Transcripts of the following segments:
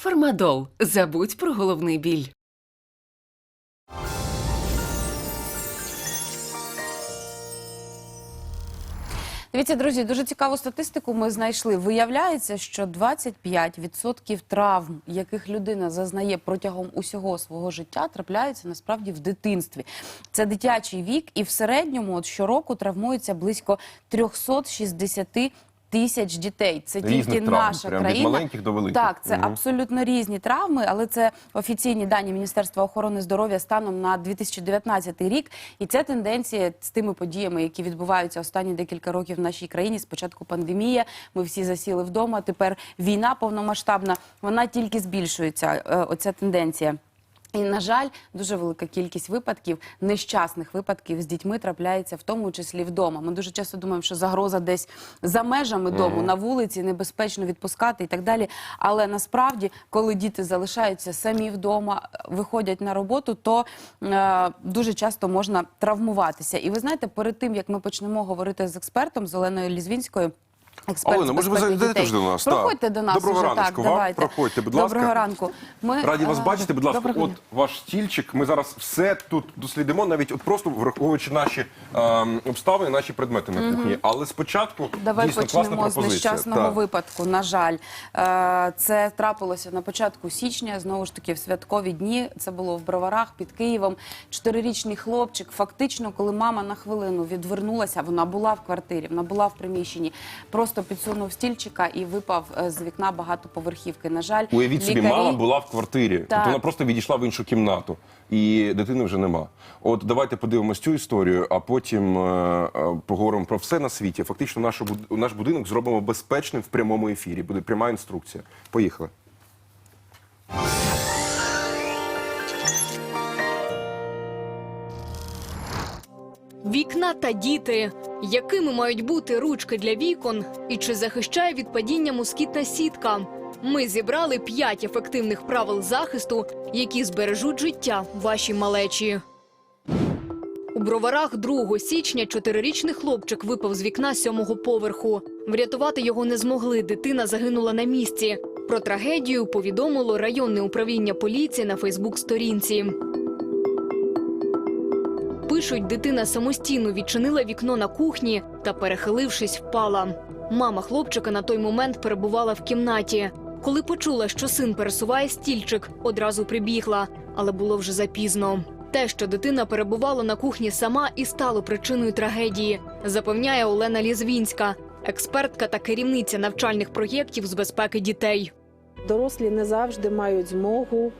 Фармадол. Забудь про головний біль. Дивіться, друзі, дуже цікаву статистику ми знайшли. Виявляється, що 25% травм, яких людина зазнає протягом усього свого життя, трапляються насправді в дитинстві. Це дитячий вік, і в середньому от щороку травмується близько 360 тисяч дітей. Це Різних тільки травм, наша прям від країна. маленьких до великих. Так, це Мгм. абсолютно різні травми, але це офіційні дані Міністерства охорони здоров'я станом на 2019 рік. І ця тенденція з тими подіями, які відбуваються останні декілька років в нашій країні. Спочатку пандемія, ми всі засіли вдома. Тепер війна повномасштабна. Вона тільки збільшується. е, Оця тенденція. І на жаль, дуже велика кількість випадків, нещасних випадків з дітьми трапляється, в тому числі вдома. Ми дуже часто думаємо, що загроза десь за межами дому, на вулиці, небезпечно відпускати і так далі. Але насправді, коли діти залишаються самі вдома, виходять на роботу, то е, дуже часто можна травмуватися. І ви знаєте, перед тим як ми почнемо говорити з експертом з Оленою Лізвінською. Експерт Олена, з може, ви безпеки зайдете дітей. ж до нас? Проходьте до нас Доброго уже, раночку так, вам. давайте. Проходьте, будь ласка. Доброго ранку. Ми, Раді вас е, бачити, будь ласка, доброго от дня. ваш стільчик. Ми зараз все тут дослідимо, навіть от просто враховуючи наші ем, обставини, наші предмети на кухні. Але спочатку Давай дійсно класна почнемо з пропозиція. нещасного Так. випадку. На жаль, Е, це трапилося на початку січня. Знову ж таки, в святкові дні. Це було в Броварах під Києвом. Чотирирічний хлопчик. Фактично, коли мама на хвилину відвернулася, вона була в квартирі, вона була в приміщенні. Просто підсунув стільчика і випав е, з вікна багатоповерхівки. На жаль, Уявіть собі, лікарі- мама була в квартирі, тобто вона просто відійшла в іншу кімнату, і дитини вже нема. От давайте подивимось цю історію, а потім е, е, поговоримо про все на світі. Фактично, нашу наш будинок зробимо безпечним в прямому ефірі. Буде пряма інструкція. Поїхали. Вікна та діти. Якими мають бути ручки для вікон? І чи захищає від падіння москітна сітка? Ми зібрали п'ять ефективних правил захисту, які збережуть життя вашій малечі. У броварах 2 січня чотирирічний хлопчик випав з вікна сьомого поверху. Врятувати його не змогли. Дитина загинула на місці. Про трагедію повідомило районне управління поліції на Фейсбук-сторінці. Пишуть, дитина самостійно відчинила вікно на кухні та, перехилившись, впала. Мама хлопчика на той момент перебувала в кімнаті. Коли почула, що син пересуває стільчик, одразу прибігла, але було вже запізно. Те, що дитина перебувала на кухні сама, і стало причиною трагедії, запевняє Олена Лізвінська, експертка та керівниця навчальних проєктів з безпеки дітей. Дорослі не завжди мають змогу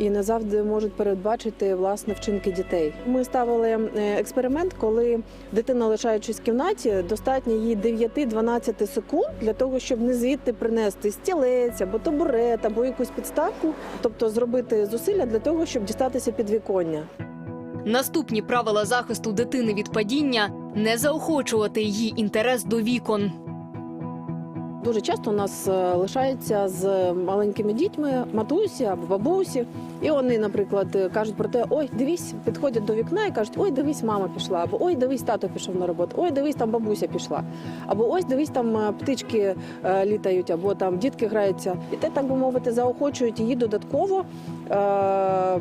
і не завжди можуть передбачити власне вчинки дітей. Ми ставили е, експеримент, коли дитина, лишаючись в кімнаті, достатньо їй 9-12 секунд для того, щоб не звідти принести стілець або табурет, або якусь підставку, тобто зробити зусилля для того, щоб дістатися під віконня. Наступні правила захисту дитини від падіння не заохочувати її інтерес до вікон. Дуже часто у нас е, лишаються з маленькими дітьми матусі або бабусі, і вони, наприклад, кажуть про те, ой, дивись, підходять до вікна і кажуть, ой, дивись, мама пішла, або ой, дивись, тато пішов на роботу, ой, дивись, там бабуся пішла, або ось дивись, там е, птички е, літають, або там дітки граються. І те, так би мовити, заохочують її додатково е-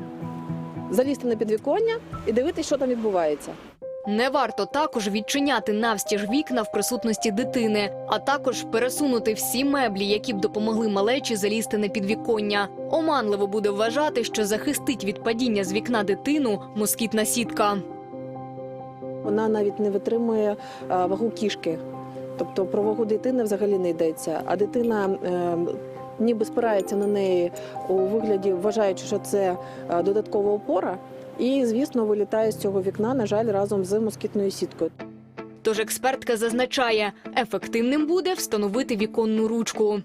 залізти на підвіконня і дивитися, що там відбувається. Не варто також відчиняти навстіж вікна в присутності дитини, а також пересунути всі меблі, які б допомогли малечі залізти на підвіконня. Оманливо буде вважати, що захистить від падіння з вікна дитину москітна сітка. Вона навіть не витримує е, вагу кішки. Тобто про вагу дитини взагалі не йдеться. А дитина е, ніби спирається на неї у вигляді, вважаючи, що це е, додаткова опора. І, звісно, вилітає з цього вікна, на жаль, разом з москітною сіткою. Тож експертка зазначає, ефективним буде встановити віконну ручку.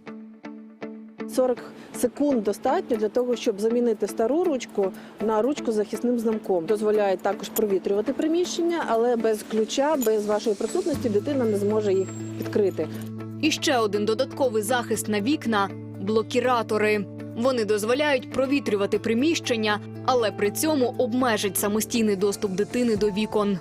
40 секунд достатньо для того, щоб замінити стару ручку на ручку з захисним замком. Дозволяє також провітрювати приміщення, але без ключа, без вашої присутності дитина не зможе їх відкрити. І ще один додатковий захист на вікна блокіратори. Вони дозволяють провітрювати приміщення, але при цьому обмежать самостійний доступ дитини до вікон.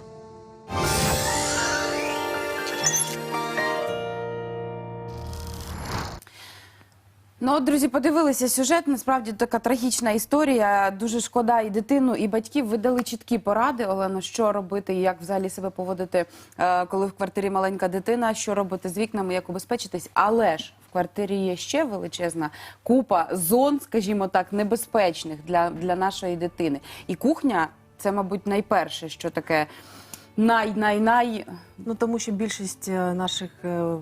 Ну, от, друзі, подивилися сюжет. Насправді така трагічна історія. Дуже шкода і дитину, і батьків. Ви дали чіткі поради, Олено, що робити і як взагалі себе поводити, е, коли в квартирі маленька дитина, що робити з вікнами, як убезпечитись. Але ж квартирі є ще величезна купа зон, скажімо так, небезпечних для, для нашої дитини. І кухня це, мабуть, найперше, що таке най-най-най. Ну тому що більшість е, наших е,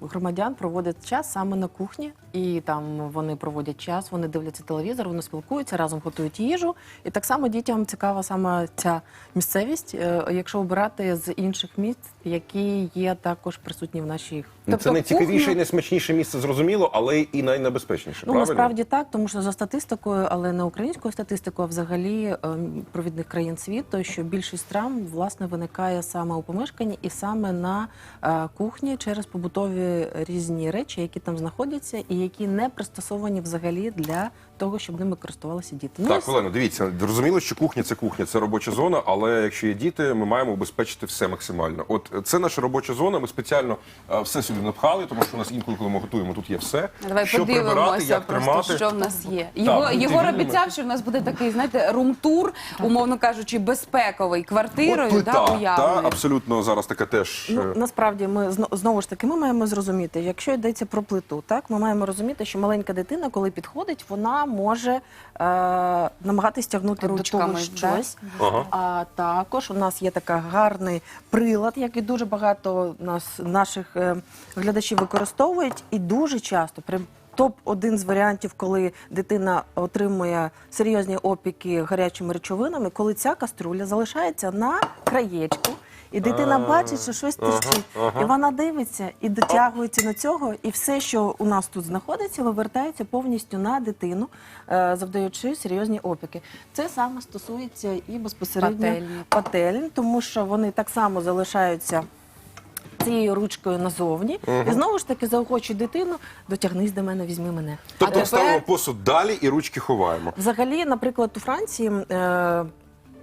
громадян проводять час саме на кухні, і там вони проводять час, вони дивляться телевізор, вони спілкуються, разом готують їжу. І так само дітям цікава саме ця місцевість, е, якщо обирати з інших місць, які є також присутні в нашій Тобто це найцікавіше кухня- і найсмачніше місце, зрозуміло, але і найнебезпечніше. Ну, правильно? насправді так, тому що за статистикою, але не українською статистикою, а взагалі ем, провідних країн світу, що більшість травм власне виникає саме у помешканні і саме на е, кухні через побутові різні речі, які там знаходяться, і які не пристосовані взагалі для того, щоб ними користувалися діти. Ну, Так, Олено, дивіться, зрозуміло, що кухня це кухня, це робоча зона, але якщо є діти, ми маємо убезпечити все максимально. От це наша робоча зона. Ми спеціально е, все сюди напхали, тому що у нас інколи, коли ми готуємо, тут є все. Давай що прибирати, подивимося як просто, тримати. що в нас є. Його, будьте Єгор обіцяв, що в нас буде такий, знаєте, рум-тур, умовно кажучи, безпековий квартирою, От да, та, уявною. абсолютно зараз таке теж. Ну е, насправді ми зно- знову ж таки ми маємо зрозуміти, якщо йдеться про плиту, так ми маємо розуміти, що маленька дитина, коли підходить, вона може е, намагатись тягнути до Ручками, того да? щось. Ага. А також у нас є така гарний прилад, який дуже багато нас наших е, глядачів використовують, і дуже часто при топ один з варіантів, коли дитина отримує серйозні опіки гарячими речовинами, коли ця каструля залишається на краєчку. І дитина бачить, що щось ага. і вона дивиться і дотягується до цього, і все, що у нас тут знаходиться, вивертається повністю на дитину, е, завдаючи серйозні опіки. Це саме стосується і безпосередньо Пательні. пательень, тому що вони так само залишаються. Цією ручкою назовні, і знову ж таки заохочують дитину, дотягнись до мене, візьми мене. Тобто ставимо посуд далі і ручки ховаємо. Взагалі, наприклад, у Франції е,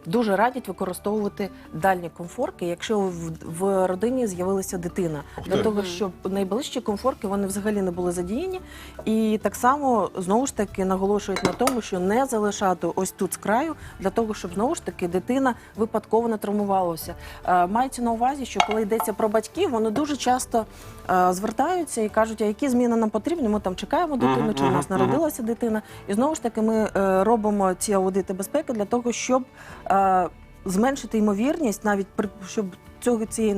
дуже радять використовувати дальні комфорки, якщо в, в родині з'явилася дитина, Ух для ти. того, щоб найближчі комфорки вони взагалі не були задіяні. І так само знову ж таки наголошують на тому, що не залишати ось тут з краю, для того, щоб знову ж таки дитина випадково не травмувалася. Е, мається на увазі, що коли йдеться про батьків, вони дуже часто е, звертаються і кажуть, а які зміни нам потрібні. Ми там чекаємо дитину, чи у нас народилася дитина. І знову ж таки, ми е, робимо ці аудити безпеки для того, щоб е, зменшити ймовірність, навіть при щоб цього цієї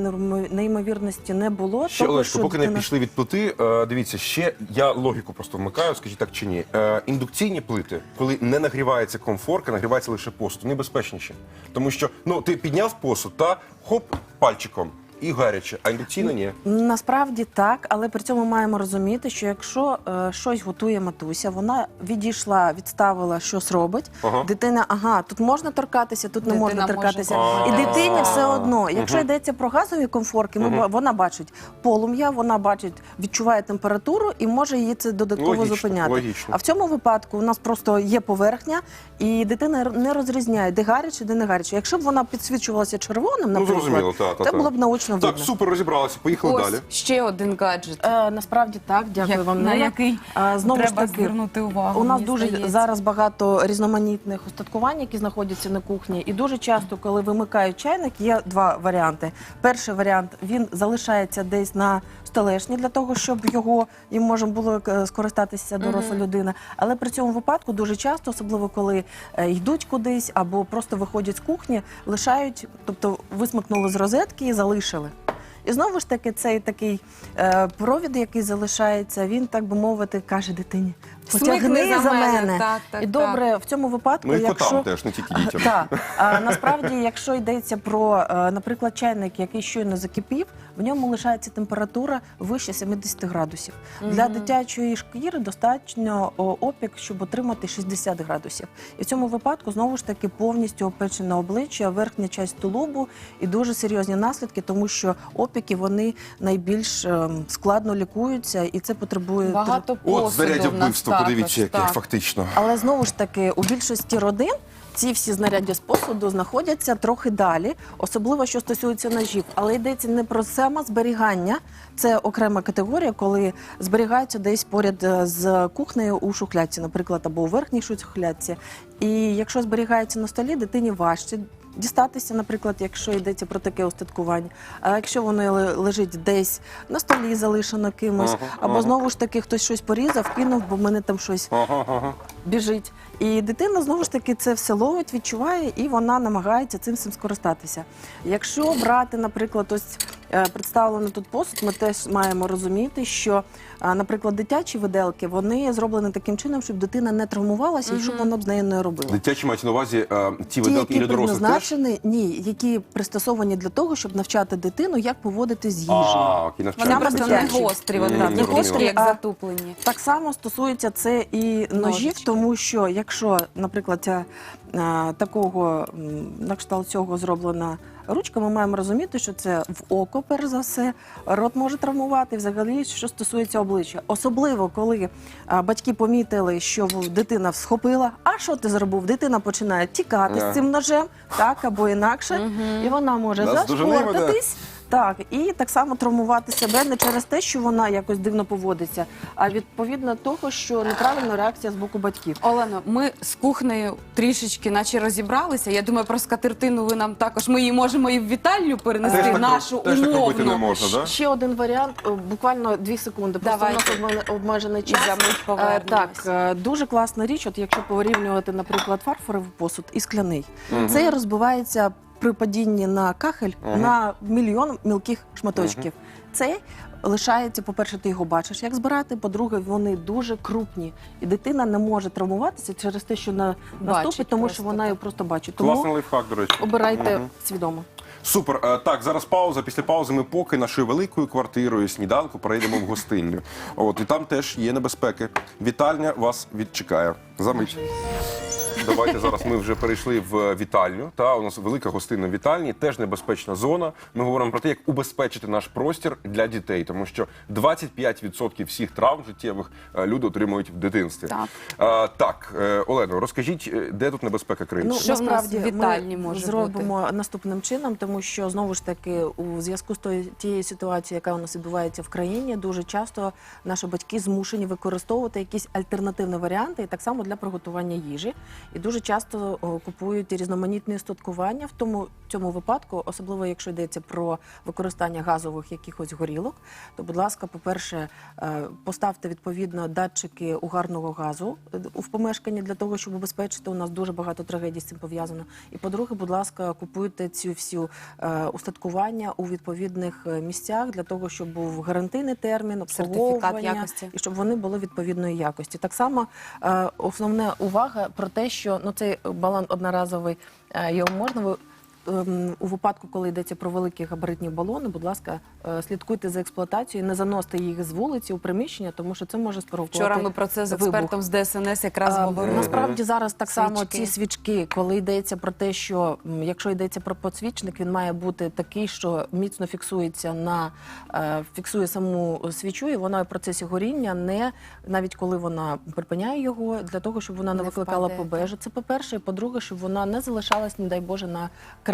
неймовірності не було. Ще того, Олешко, що поки не пішли від плити, е, дивіться, ще я логіку просто вмикаю, скажіть так чи ні. Е, індукційні плити, коли не нагрівається комфорка, нагрівається лише посуд, небезпечніші. Тому що ну ти підняв посуд та хоп пальчиком і гаряче, а індукційно ні. Насправді так, але при цьому маємо розуміти, що якщо е, щось готує матуся, вона відійшла, відставила, щось робить. Ага. Дитина, ага, тут можна торкатися, тут не Дитина можна може торкатися. А. І дитині все одно. Якщо Мгм. йдеться про газові комфорки, ми, Мгм. ба- вона бачить полум'я, вона бачить, відчуває температуру і може її це додатково Логічно, зупиняти. логічно. А в цьому випадку у нас просто є поверхня, і дитина не розрізняє, де гаряче, де не гаряче. Якщо б вона підсвічувалася червоним, Ну наприклад, зрозуміло, та, та, це та. було б наочно Так, видно. супер розібралися. Поїхали Ось далі. ще один гаджет. Е, насправді так, дякую Як- вам. на який Е, знову треба ж таки, звернути увагу. у нас мені дуже здається. зараз багато різноманітних устаткувань, які знаходяться на кухні. І дуже часто, коли вимикають чайник, є два варіанти. Перший варіант він залишається десь на столешні для того, щоб його їм можна було е, скористатися доросла людина. Але при цьому випадку дуже часто, особливо коли е, йдуть кудись або просто виходять з кухні, лишають, тобто висмикнули з розетки і залишили. І знову ж таки, цей такий е, провід, який залишається, він, так би мовити, каже дитині: потягни Смикни за, мене. Так, так, і добре, в цьому випадку, Ну і якщо котам теж, не тільки дітям. так, а, насправді, якщо йдеться про, е, наприклад, чайник, який щойно закипів, в ньому лишається температура вище 70 градусів. Для дитячої шкіри достатньо о, опік, щоб отримати 60 градусів. І в цьому випадку знову ж таки повністю опечене обличчя, верхня часть тулубу і дуже серйозні наслідки, тому що опіки вони найбільш ем, складно лікуються, і це потребує Багато посуду От знаряддя в нас вбивства, також, подивіться, яке так. фактично. Але знову ж таки, у більшості родин ці всі знаряддя з посуду знаходяться трохи далі, особливо що стосується ножів. Але йдеться не про саме зберігання це окрема категорія, коли зберігаються десь поряд е, з кухнею у шухлядці, наприклад, або у верхній шухлядці. І якщо зберігається на столі, дитині важче. Дістатися, наприклад, якщо йдеться про таке устаткування. А якщо воно лежить десь на столі, залишено кимось, Ага, або ага. знову ж таки хтось щось порізав, кинув, бо в мене там щось Ага, ага. біжить. І дитина знову ж таки це все ловить, відчуває, і вона намагається цим всім скористатися. Якщо брати, наприклад, ось е, представлений тут посуд, ми теж маємо розуміти, що, е, наприклад, дитячі виделки вони зроблені таким чином, щоб дитина не травмувалася і щоб вона б з нею не робила. Дитячі мають на увазі е, ті Ті, виделки які і для дорослих теж? ні, які пристосовані для того, щоб навчати дитину, як поводити з їжею. А, окей, Вони навчальні просто не дитячі. гострі, не зрозуміло. гострі, як затуплені. Так само стосується це і ножів, Ножички. тому що якщо, наприклад, ця е, такого на кшталт цього зроблена ручка, ми маємо розуміти, що це в око, перш за все, рот може травмувати, взагалі, що стосується обличчя. Особливо, коли е, батьки помітили, що в- дитина схопила, а що ти зробив? Дитина починає тікати з цим ножем, так або інакше, і вона може Нас дуже. Так, і так само травмувати себе не через те, що вона якось дивно поводиться, а відповідно того, що неправильна реакція з боку батьків. Олено, ми з кухнею трішечки наче розібралися. Я думаю, про скатертину ви нам також ми її можемо і в вітальню перенести Теж так- нашу теж так робити не умовну. можна, да? Ще один варіант, е, буквально дві секунди. Просто Давайте. у нас обме- обмежений І час. за мить Е, повернемось. Так, е, дуже класна річ, от якщо порівнювати, наприклад, фарфоровий посуд і скляний. Це розбивається при падінні на кахель Мгм. на мільйон мілких шматочків. Цей лишається, по-перше, ти його бачиш, як збирати. По-друге, вони дуже крупні, і дитина не може травмуватися через те, що на наступить, тому просто, що вона так. його просто бачить. Тому Класний лайфхак, до речі. обирайте Мгм. свідомо. Супер. Е, Так, зараз пауза. Після паузи ми поки нашою великою квартирою сніданку перейдемо в гостинню. От і там теж є небезпеки. Вітальня вас відчекає. За мить. Давайте зараз ми вже перейшли в вітальню. Та у нас велика гостинна в вітальні, теж небезпечна зона. Ми говоримо про те, як убезпечити наш простір для дітей, тому що 25% всіх травм життєвих е, люди отримують в дитинстві. Так. Е, так, е, Олено, розкажіть, е, де тут небезпека криється? Що в нас в вітальні ми може зробимо наступним чином, тому що знову ж таки у зв'язку з тою- тією ситуацією, яка у нас відбувається в країні, дуже часто наші батьки змушені використовувати якісь альтернативні варіанти, і так само для приготування їжі. І дуже часто купують різноманітні устаткування в тому цьому випадку, особливо якщо йдеться про використання газових якихось горілок. То, будь ласка, по-перше, е, поставте відповідно датчики угарного газу е, в помешканні для того, щоб убезпечити. У нас дуже багато трагедій з цим пов'язано. І по-друге, будь ласка, купуйте цю всю е, устаткування у відповідних місцях для того, щоб був гарантийний термін, обслуговування якості. і щоб вони були відповідної якості. Так само основна увага про те, що ну цей балон одноразовий е, його можна у випадку, коли йдеться про великі габаритні балони, будь ласка, е, слідкуйте за експлуатацією, не заносьте їх з вулиці у приміщення, тому що це може спровокувати Вчора ми про це з вибух. експертом з ДСНС якраз А, говорили. Насправді зараз так само Свічки. ці свічки, коли йдеться про те, що якщо йдеться про подсвічник, він має бути такий, що міцно фіксується на е, фіксує саму свічу, і вона в процесі горіння не навіть коли вона припиняє його, для того, щоб вона не, Не викликала побежу. Це по-перше, і по-друге, щоб вона не залишалась, не дай Боже, на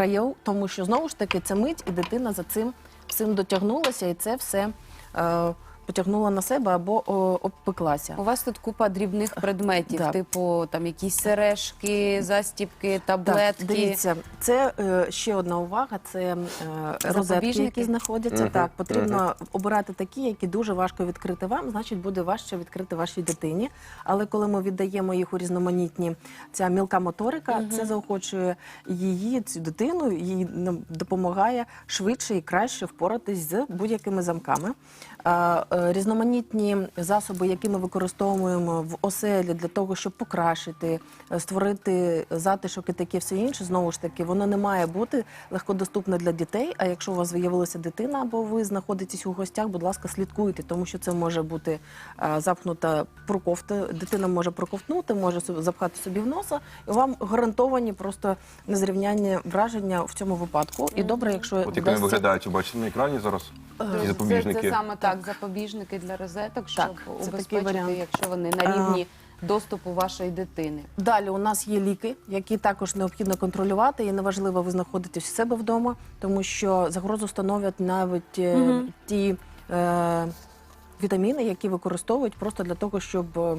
краю, тому що знову ж таки це мить, і дитина за цим всім дотягнулася, і це все. Е, Потягнула на себе або о, обпеклася. У вас тут купа дрібних предметів, Да. типу там якісь сережки, застіпки, таблетки. Так, дивіться, це е, ще одна увага. Це е, розетки, Запобіжники? які знаходяться. Мгм, Так, потрібно обирати такі, які дуже важко відкрити вам, значить буде важче відкрити вашій дитині. Але коли ми віддаємо їх у різноманітні, ця мілка моторика, це заохочує її, цю дитину, їй нам допомагає швидше і краще впоратись з будь-якими замками. Е, Різноманітні засоби, які ми використовуємо в оселі для того, щоб покращити, е, створити затишок і таке все інше, знову ж таки, воно не має бути легкодоступне для дітей. А якщо у вас з'явилася дитина або ви знаходитесь у гостях, будь ласка, слідкуйте, тому що це може бути е, запхнута проковта. Дитина може проковтнути, може запхати собі в носа, і вам гарантовані просто незрівнянні враження в цьому випадку. І добре, якщо От як вони виглядають, бачите на екрані зараз. Запобіжники. це саме так, запобіжники для розеток, щоб Так, це такий убезпечити, варіант. якщо вони на рівні доступу вашої дитини. Далі у нас є ліки, які також необхідно контролювати, і неважливо, ви знаходитесь в себе вдома, тому що загрозу становлять навіть е, Мгм. ті е, вітаміни, які використовують просто для того, щоб е,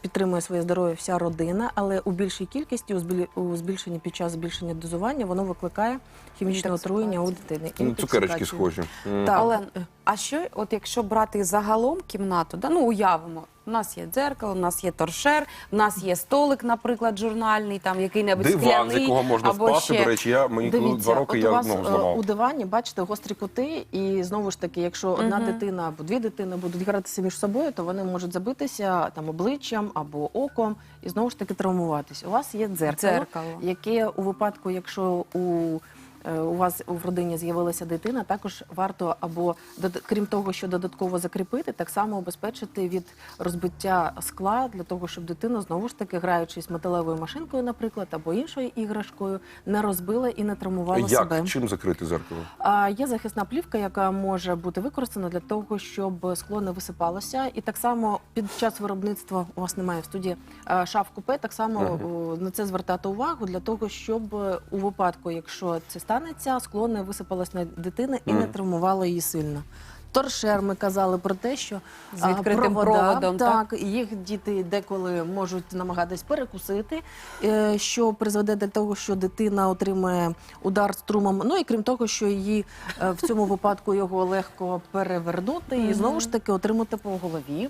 підтримує своє здоров'я вся родина, але у більшій кількості, у збільшенні під час збільшення дозування, воно викликає хімічне отруєння у дитини. Ну, цукерочки схожі. Так. Але а що, от якщо брати загалом кімнату, да, ну уявимо, у нас є дзеркало, у нас є торшер, у нас є столик, наприклад, журнальний, там який-небудь Диван, з скляний, якого можна або впасти. ще... До речі, я мені коли Дивіться, два роки от я у вас ногу е, зламав. у дивані бачите гострі кути, і знову ж таки, якщо одна Мгм. дитина або дві дитини будуть гратися між собою, то вони можуть забитися там обличчям або оком і знову ж таки травмуватись. У вас є дзеркало, Дзеркало. яке у випадку, якщо у у вас в родині з'явилася дитина, також варто або крім того, що додатково закріпити, так само обезпечити від розбиття скла для того, щоб дитина знову ж таки граючись металевою машинкою, наприклад, або іншою іграшкою, не розбила і не травмувала Як? себе. Чим закрити зеркало? А, є захисна плівка, яка може бути використана для того, щоб скло не висипалося. І так само під час виробництва у вас немає в студії шаф купе. Так само о, на це звертати увагу для того, щоб е, у випадку, якщо це станеться, скло не висипалось на дитину і не травмувало її сильно. Торшер ми казали про те, що З відкритим провода, проводом, так? так, їх діти деколи можуть намагатись перекусити, е, що призведе до того, що дитина отримає удар струмом. Ну і крім того, що її е, в цьому випадку його легко перевернути і знову ж таки отримати по голові.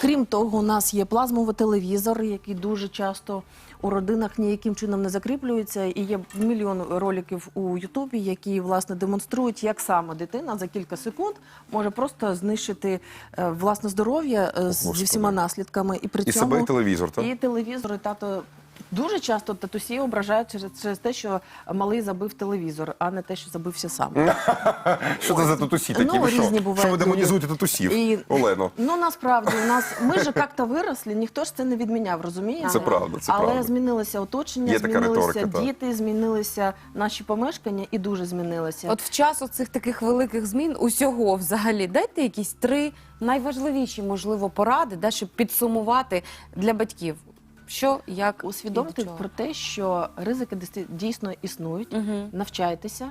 Крім того, у нас є плазмовий телевізор, який дуже часто у родинах ніяким чином не закріплюється. І є мільйон роликів у Ютубі, які власне демонструють, як саме дитина за кілька секунд може просто знищити е, власне здоров'я е, з- зі всіма наслідками. І при І цьому себе, і телевізор, так? і телевізор, і тато. Дуже часто татусі ображають через, через те, що малий забив телевізор, а не те, що забився сам. Що це за татусі такі? Ну, ви що? різні бувають що ви люди. демонізуєте татусів, І- Олено? Ну насправді у нас ми ж як-то виросли, ніхто ж це не відміняв, розумієте? Це правда, це Але правда. змінилося оточення, Є така змінилися риторика, так. діти, змінилися наші помешкання і дуже змінилися. От в час оцих таких великих змін усього взагалі дайте якісь три найважливіші, можливо, поради, да, щоб підсумувати для батьків. Що, як чого. про те, що ризики дійс- дійсно існують. Мгм. Навчайтеся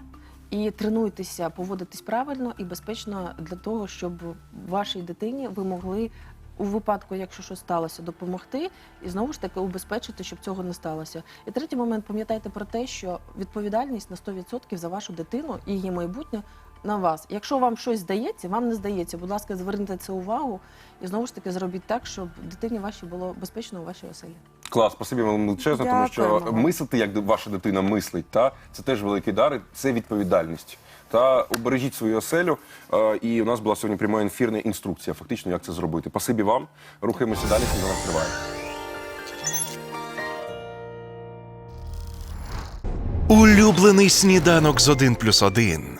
і тренуйтеся поводитись правильно і безпечно для того, щоб вашій дитині ви могли у випадку, якщо щось сталося, допомогти і знову ж таки убезпечити, щоб цього не сталося. І третій момент, пам'ятайте про те, що відповідальність на 100% за вашу дитину і її майбутнє на вас. Якщо вам щось здається, вам не здається. Будь ласка, зверніть це увагу і знову ж таки зробіть так, щоб дитині вашій було безпечно у вашій оселі. Клас, спасибі вам величезно, тому що Дякуємо. мислити, як ваша дитина мислить, та це теж великий дар, і це відповідальність. Та обережіть свою оселю. Е, І у нас була сьогодні пряма ефірна інструкція, фактично, як це зробити. Спасибі вам. Рухаємося далі, сніданок триває. Улюблений сніданок з 1 плюс 1.